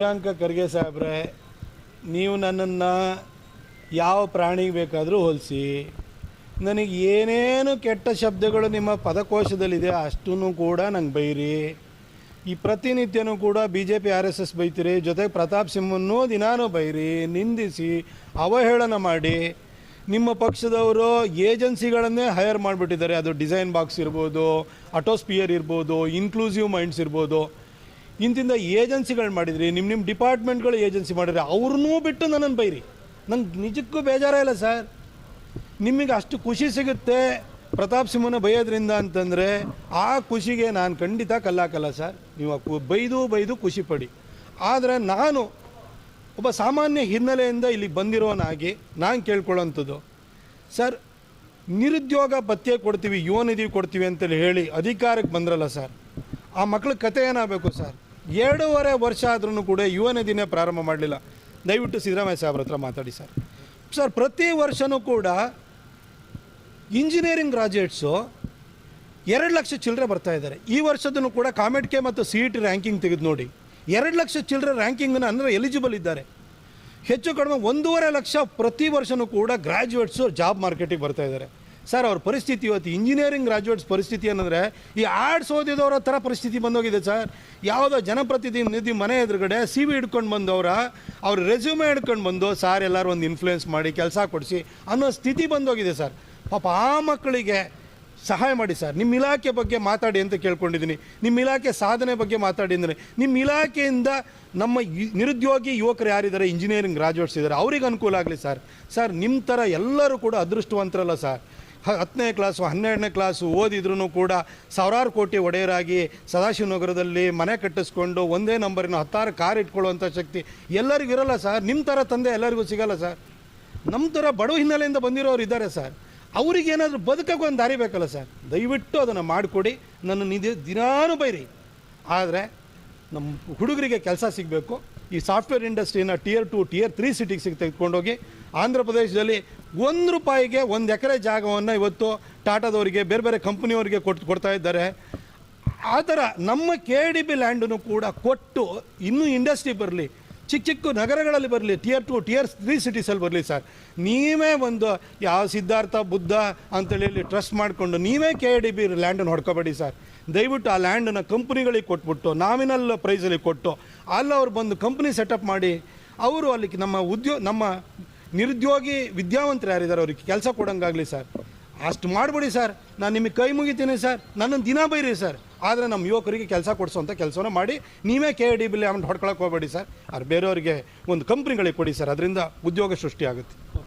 ಪ್ರಿಯಾಂಕ ಖರ್ಗೆ ಸಾಹೇಬ್ರೆ, ನೀವು ನನ್ನನ್ನು ಯಾವ ಪ್ರಾಣಿಗೆ ಬೇಕಾದರೂ ಹೋಲಿಸಿ, ನನಗೆ ಏನೇನು ಕೆಟ್ಟ ಶಬ್ದಗಳು ನಿಮ್ಮ ಪದಕೋಶದಲ್ಲಿದೆ ಅಷ್ಟೂ ಕೂಡ ನಂಗೆ ಬೈರಿ. ಈ ಪ್ರತಿನಿತ್ಯನೂ ಕೂಡ B J P R S S ಬೈತೀರಿ, ಜೊತೆಗೆ ಪ್ರತಾಪ್ ಸಿಂಹನ್ನೂ ದಿನಾನೂ ಬೈರಿ, ನಿಂದಿಸಿ, ಅವಹೇಳನ ಮಾಡಿ. ನಿಮ್ಮ ಪಕ್ಷದವರು ಏಜೆನ್ಸಿಗಳನ್ನೇ ಹೈಯರ್ ಮಾಡಿಬಿಟ್ಟಿದ್ದಾರೆ. ಅದು ಡಿಸೈನ್ ಬಾಕ್ಸ್ ಇರ್ಬೋದು ಅಟೋಸ್ಪಿಯರ್ ಇರ್ಬೋದು ಇನ್ಕ್ಲೂಸಿವ್ ಮೈಂಡ್ಸ್ ಇರ್ಬೋದು. ಇಂತಿಂದ ಏಜೆನ್ಸಿಗಳು ಮಾಡಿದ್ರಿ ನಿಮ್ಮ ನಿಮ್ಮ ಡಿಪಾರ್ಟ್ಮೆಂಟ್ಗಳು ಏಜೆನ್ಸಿ ಮಾಡಿದ್ರಿ ಅವ್ರನ್ನೂ ಬಿಟ್ಟು ನನ್ನನ್ನು ಬೈರಿ. ನಂಗೆ ನಿಜಕ್ಕೂ ಬೇಜಾರೇ ಇಲ್ಲ ಸರ್. ನಿಮಗೆ ಅಷ್ಟು ಖುಷಿ ಸಿಗುತ್ತೆ ಪ್ರತಾಪ್ ಸಿಂಹನ ಬೈಯೋದ್ರಿಂದ ಅಂತಂದರೆ, ಆ ಖುಷಿಗೆ ನಾನು ಖಂಡಿತ ಕಲ್ಲಾಕಲ್ಲ ಸರ್. ನೀವು ಬೈದು ಬೈದು ಖುಷಿ ಪಡಿ. ಆದರೆ ನಾನು ಒಬ್ಬ ಸಾಮಾನ್ಯ ಹಿನ್ನೆಲೆಯಿಂದ ಇಲ್ಲಿ ಬಂದಿರೋನಾಗಿ ನಾನು ಕೇಳ್ಕೊಳ್ಳೋಂಥದ್ದು. ಸರ್, ನಿರುದ್ಯೋಗ ಪತ್ತೆ ಕೊಡ್ತೀವಿ ಯುವ ನಿಧಿ ಕೊಡ್ತೀವಿ ಅಂತೇಳಿ ಹೇಳಿ ಅಧಿಕಾರಕ್ಕೆ ಬಂದ್ರಲ್ಲ ಸರ್. ಆ ಮಕ್ಳ ಕತೆ ಏನಾಗಬೇಕು ಸರ್? ಎರಡೂವರೆ ವರ್ಷ ಆದ್ರೂ ಕೂಡ ಯುವ ನಿಧಿನೇ ಪ್ರಾರಂಭ ಮಾಡಲಿಲ್ಲ. ದಯವಿಟ್ಟು ಸಿದ್ದರಾಮಯ್ಯ ಸಾಹೇಬ್ರ ಹತ್ರ ಮಾತಾಡಿ ಸರ್. ಸರ್, ಪ್ರತಿ ವರ್ಷವೂ ಕೂಡ ಇಂಜಿನಿಯರಿಂಗ್ ಗ್ರಾಜುಯೇಟ್ಸು ಎರಡು ಲಕ್ಷ ಚಿಲ್ಲರೆ ಬರ್ತಾ ಇದ್ದಾರೆ. ಈ ವರ್ಷದನ್ನು ಕೂಡ ಕಾಮೆಡ್ ಕೆ ಮತ್ತು ಸಿ ಇ ಟಿ ರ್ಯಾಂಕಿಂಗ್ ತೆಗೆದು ನೋಡಿ. ಎರಡು ಲಕ್ಷ ಚಿಲ್ಲರೆ ರ್ಯಾಂಕಿಂಗನ್ನು ಅಂದರೆ ಎಲಿಜಿಬಲ್ ಇದ್ದಾರೆ. ಹೆಚ್ಚು ಕಡಿಮೆ ಒಂದೂವರೆ ಲಕ್ಷ ಪ್ರತಿ ವರ್ಷವೂ ಕೂಡ ಗ್ರ್ಯಾಜುಯೇಟ್ಸು ಜಾಬ್ ಮಾರ್ಕೆಟಿಗೆ ಬರ್ತಾ ಇದ್ದಾರೆ. ಸರ್, ಅವ್ರ ಪರಿಸ್ಥಿತಿ ಇವತ್ತು ಇಂಜಿನಿಯರಿಂಗ್ ಗ್ರಾಜ್ಯುಯೇಟ್ಸ್ ಪರಿಸ್ಥಿತಿ ಏನಂದರೆ, ಈ ಆರ್ಟ್ಸ್ ಓದಿದವರ ಥರ ಪರಿಸ್ಥಿತಿ ಬಂದೋಗಿದೆ ಸರ್. ಯಾವುದೋ ಜನಪ್ರತಿನಿಧಿ ಮನೆ ಎದುರುಗಡೆ ಸಿ ವಿ ಹಿಡ್ಕೊಂಡು ಬಂದವರ, ಅವ್ರ ರೆಸ್ಯೂಮೆ ಹಿಡ್ಕೊಂಡು ಬಂದು ಸಾರ್, ಎಲ್ಲರೂ ಒಂದು ಇನ್ಫ್ಲೂಯೆನ್ಸ್ ಮಾಡಿ, ಕೆಲಸ ಕೊಡಿಸಿ ಅನ್ನೋ ಸ್ಥಿತಿ ಬಂದೋಗಿದೆ ಸರ್. ಪಾಪ ಆ ಮಕ್ಕಳಿಗೆ ಸಹಾಯ ಮಾಡಿ ಸರ್. ನಿಮ್ಮ ಇಲಾಖೆ ಬಗ್ಗೆ ಮಾತಾಡಿ ಅಂತ ಕೇಳ್ಕೊಂಡಿದ್ದೀನಿ. ನಿಮ್ಮ ಇಲಾಖೆ ಸಾಧನೆ ಬಗ್ಗೆ ಮಾತಾಡಿ ಅಂದರೆ, ನಿಮ್ಮ ಇಲಾಖೆಯಿಂದ ನಮ್ಮ ನಿರುದ್ಯೋಗಿ ಯುವಕರು ಯಾರಿದ್ದಾರೆ ಇಂಜಿನಿಯರಿಂಗ್ ಗ್ರಾಜ್ಯುಯೇಟ್ಸ್ ಇದ್ದಾರೆ, ಅವ್ರಿಗೆ ಅನುಕೂಲ ಆಗಲಿ ಸರ್. ಸರ್ ನಿಮ್ಮ ಥರ ಎಲ್ಲರೂ ಕೂಡ ಅದೃಷ್ಟವಂತರಲ್ಲ ಸರ್. ಹತ್ತನೇ ಕ್ಲಾಸು, ಹನ್ನೆರಡನೇ ಕ್ಲಾಸು ಓದಿದ್ರೂ ಕೂಡ ಸಾವಿರಾರು ಕೋಟಿ ಒಡೆಯರಾಗಿ ಸದಾಶಿವನಗರದಲ್ಲಿ ಮನೆ ಕಟ್ಟಿಸ್ಕೊಂಡು ಒಂದೇ ನಂಬರಿನ ಹತ್ತಾರು ಕಾರ್ ಇಟ್ಕೊಳ್ಳುವಂಥ ಶಕ್ತಿ ಎಲ್ಲರಿಗೂ ಇರಲ್ಲ ಸರ್. ನಿಮ್ಮ ಥರ ತಂದೆ ಎಲ್ಲರಿಗೂ ಸಿಗಲ್ಲ ಸರ್. ನಮ್ಮ ಥರ ಬಡವ ಹಿನ್ನೆಲೆಯಿಂದ ಬಂದಿರೋರು ಇದ್ದಾರೆ ಸರ್. ಅವ್ರಿಗೆ ಏನಾದರೂ ಬದುಕಕ್ಕೆ ಒಂದು ದಾರಿ ಬೇಕಲ್ಲ ಸರ್. ದಯವಿಟ್ಟು ಅದನ್ನು ಮಾಡಿಕೊಡಿ. ನನ್ನ ನಿಧಿ ದಿನಾನು ಬೈರಿ. ಆದರೆ ನಮ್ಮ ಹುಡುಗರಿಗೆ ಕೆಲಸ ಸಿಗಬೇಕು. ಈ ಸಾಫ್ಟ್ವೇರ್ ಇಂಡಸ್ಟ್ರಿನ ಟಿಯರ್ ಟು ಟಿಯರ್ ತ್ರೀ ಸಿಟಿಗೆ ತೆಗೆದುಕೊಂಡೋಗಿ ಆಂಧ್ರ ಪ್ರದೇಶದಲ್ಲಿ ಒಂದು ರೂಪಾಯಿಗೆ ಒಂದು ಎಕರೆ ಜಾಗವನ್ನು ಇವತ್ತು ಟಾಟಾದವರಿಗೆ, ಬೇರೆ ಬೇರೆ ಕಂಪ್ನಿಯವರಿಗೆ ಕೊಟ್ಟು ಕೊಡ್ತಾ ಇದ್ದಾರೆ. ಆ ಥರ ನಮ್ಮ ಕೆ ಡಿ ಬಿ ಲ್ಯಾಂಡನ್ನು ಕೂಡ ಕೊಟ್ಟು ಇನ್ನೂ ಇಂಡಸ್ಟ್ರಿ ಬರಲಿ. ಚಿಕ್ಕ ಚಿಕ್ಕ ನಗರಗಳಲ್ಲಿ ಬರಲಿ ಟಿಯರ್ ಟು ಟಿಯರ್ ತ್ರೀ ಸಿಟೀಸಲ್ಲಿ ಬರಲಿ ಸರ್. ನೀವೇ ಒಂದು ಯಾವ ಸಿದ್ಧಾರ್ಥ, ಬುದ್ಧ ಅಂತೇಳಿ ಇಲ್ಲಿ ಟ್ರಸ್ಟ್ ಮಾಡಿಕೊಂಡು ನೀವೇ ಕೆ ಡಿ ಬಿ ಲ್ಯಾಂಡನ್ನು ಹೊಡ್ಕೋಬೇಡಿ ಸರ್. ದಯವಿಟ್ಟು ಆ ಲ್ಯಾಂಡನ್ನು ಕಂಪ್ನಿಗಳಿಗೆ ಕೊಟ್ಬಿಟ್ಟು, ನಾಮಿನಲ್ ಪ್ರೈಸಲ್ಲಿ ಕೊಟ್ಟು, ಅಲ್ಲಿ ಅವ್ರು ಬಂದು ಕಂಪ್ನಿ ಸೆಟಪ್ ಮಾಡಿ, ಅವರು ಅಲ್ಲಿ ನಮ್ಮ ಉದ್ಯೋಗ ನಮ್ಮ ನಿರುದ್ಯೋಗಿ ವಿದ್ಯಾವಂತರು ಯಾರಿದ್ದಾರೆ, ಅವ್ರಿಗೆ ಕೆಲಸ ಕೊಡೋಂಗಾಗಲಿ ಸರ್. ಅಷ್ಟು ಮಾಡಿಬಿಡಿ ಸರ್. ನಾನು ನಿಮಗೆ ಕೈ ಮುಗಿತೀನಿ ಸರ್. ನನ್ನನ್ನು ದಿನ ಬೈರಿ ಸರ್. ಆದರೆ ನಮ್ಮ ಯುವಕರಿಗೆ ಕೆಲಸ ಕೊಡಿಸೋಂಥ ಕೆಲಸನ ಮಾಡಿ ನೀವೇ ಕೆ ಡಿ ಬಿಲ್ ಅಮೌಂಟ್ ಹೊಡ್ಕೊಳಕ್ಕೆ ಹೋಗಬೇಡಿ ಸರ್. ಅವ್ರು ಬೇರೆಯವರಿಗೆ ಒಂದು ಕಂಪ್ನಿಗಳಿಗೆ ಕೊಡಿ ಸರ್. ಅದರಿಂದ ಉದ್ಯೋಗ ಸೃಷ್ಟಿ ಆಗುತ್ತೆ